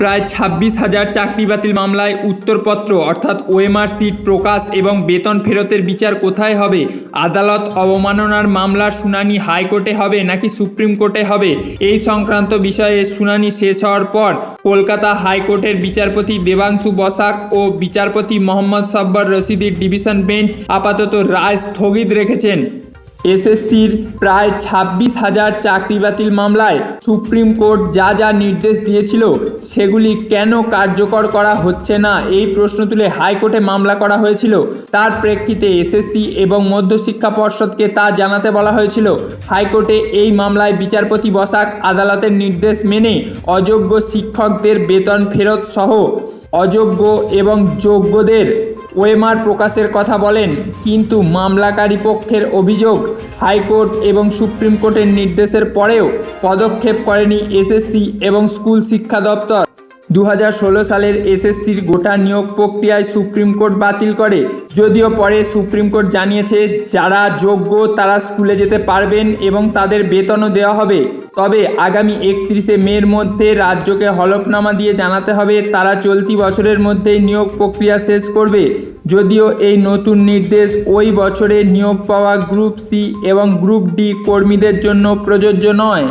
প্রায় ছাব্বিশ হাজার চাকরি বাতিল মামলায় উত্তরপত্র, অর্থাৎ ওএমআর সিট, প্রকাশ এবং বেতন ফেরতের বিচার কোথায় হবে? আদালত অবমাননার মামলার শুনানি হাইকোর্টে হবে নাকি সুপ্রিম কোর্টে হবে? এই সংক্রান্ত বিষয়ে শুনানি শেষ হওয়ার পর কলকাতা হাইকোর্টের বিচারপতি দেবাংশু বসাক ও বিচারপতি মোহাম্মদ সাব্বার রশিদির ডিভিশন বেঞ্চ আপাতত রায় স্থগিত রেখেছেন। এসএসসির প্রায় ছাব্বিশ হাজার চাকরি বাতিল মামলায় সুপ্রিম কোর্ট যা যা নির্দেশ দিয়েছিল, সেগুলি কেন কার্যকর করা হচ্ছে না? এই প্রশ্ন তুলে হাইকোর্টে মামলা করা হয়েছিল। তার প্রেক্ষিতে এসএসসি এবং মধ্যশিক্ষা পর্ষদকে তা জানাতে বলা হয়েছিল। হাইকোর্টে এই মামলায় বিচারপতি বসাক আদালতের নির্দেশ মেনে অযোগ্য শিক্ষকদের বেতন ফেরত সহ অযোগ্য এবং যোগ্যদের ওএমআর প্রকাশের কথা বলেন, কিন্তু মামলাকারী পক্ষের অভিযোগ হাইকোর্ট এবং সুপ্রিম কোর্টের নির্দেশের পরেও পদক্ষেপ করেনি এসএসসি এবং স্কুল শিক্ষা দপ্তর। দু হাজার ষোলো সালের এসএসসির গোটা নিয়োগ প্রক্রিয়ায় সুপ্রিম কোর্ট বাতিল করে। যদিও পরে সুপ্রিম কোর্ট জানিয়েছে, যারা যোগ্য তারা স্কুলে যেতে পারবেন এবং তাদের বেতনও দেওয়া হবে। তবে আগামী একত্রিশে মের মধ্যে রাজ্যকে হলফনামা দিয়ে জানাতে হবে, তারা চলতি বছরের মধ্যেই নিয়োগ প্রক্রিয়া শেষ করবে। যদিও এই নতুন নির্দেশ ওই বছরে নিয়োগ পাওয়া গ্রুপ সি এবং গ্রুপ ডি কর্মীদের জন্য প্রযোজ্য নয়।